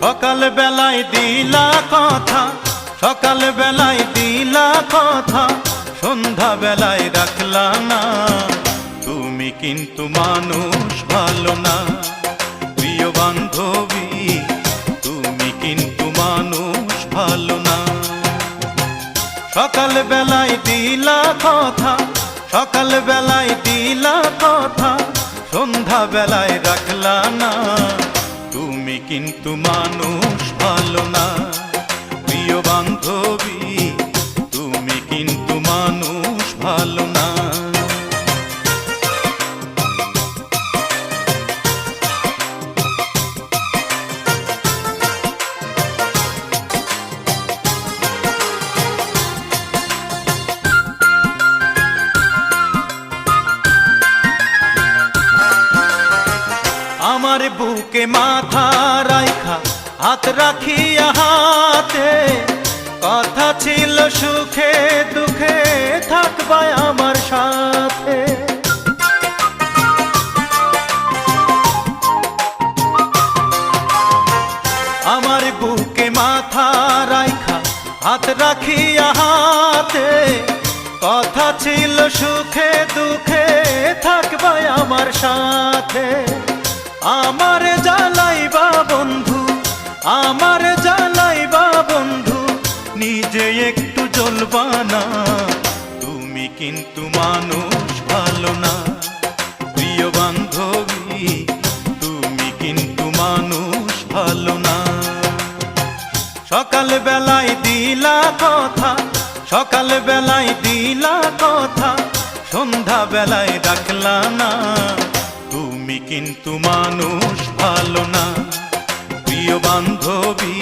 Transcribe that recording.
সকাল বেলায় দিলা কথা সকাল বেলায় দিলা কথা সন্ধ্যা বেলায় রাখলা না। তুমি কিন্তু মানুষ, ভালো না। প্রিয় বান্ধবী, তুমি কিন্তু মানুষ, ভালো না। সকাল বেলায় দিলা কথা সকাল বেলায় দিলা কথা সন্ধ্যা বেলায় রাখলা না। কিন্তু মানুষ ভালো না। প্রিয় বান্ধবী তুমি কিন্তু মানুষ ভালো আমার বুকে মাথা রাইখা, হাত রাখিয়া হাতে। কথা ছিল সুখে দুঃখে, থাকবাই আমার সাথে। আমার বুকে মাথা রাইখা, হাত রাখিয়া হাতে। কথা ছিল সুখে দুঃখে, থাকবাই আমার সাথে। আমার জ্বালাইবা বন্ধু, আমার জ্বালাইবা বন্ধু, নিজে একটু জ্বলবা না তুমি কিন্তু মানুষ, ভালো না। প্রিয় বান্ধবী, তুমি কিন্তু মানুষ, ভালো না। সকাল বেলায় দিলা কথা সকাল বেলায় দিলা কথা সন্ধ্যা বেলায় ডাকলা না। কিন্তু মানুষ ভালো না। প্রিয় বান্ধবী